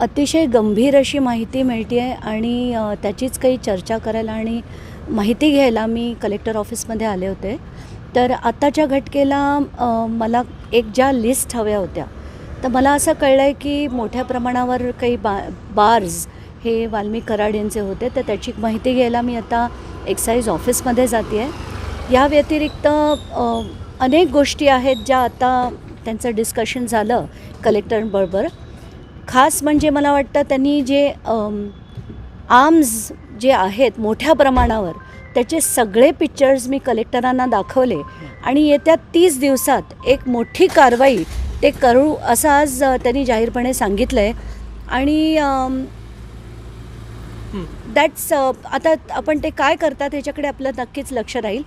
अतिशय गंभीर अशी माहिती मिळते आहे आणि त्याचीच काही चर्चा करायला आणि माहिती घ्यायला मी कलेक्टर ऑफिसमध्ये आले होते. तर आत्ताच्या घटकेला मला एक ज्या लिस्ट हव्या होत्या तर मला असं कळलं आहे की मोठ्या प्रमाणावर काही बा बार्स हे वाल्मिक कराड यांचे होते तर त्याची माहिती घ्यायला मी आता एक्साईज ऑफिसमध्ये जाते आहे या व्यतिरिक्त अनेक गोष्टी आहेत ज्या आता त्यांचं डिस्कशन झालं कलेक्टरबरोबर खास म्हणजे मला वाटतं त्यांनी जे आर्म्स जे आहेत मोठ्या प्रमाणावर त्याचे सगळे पिक्चर्स मी कलेक्टरांना दाखवले. आणि येत्या तीस दिवसात एक मोठी कारवाई ते करू असं आज त्यांनी जाहीरपणे सांगितलं आहे आणि दॅट्स आता आपण ते काय करतात ह्याच्याकडे आपलं नक्कीच लक्ष राहील.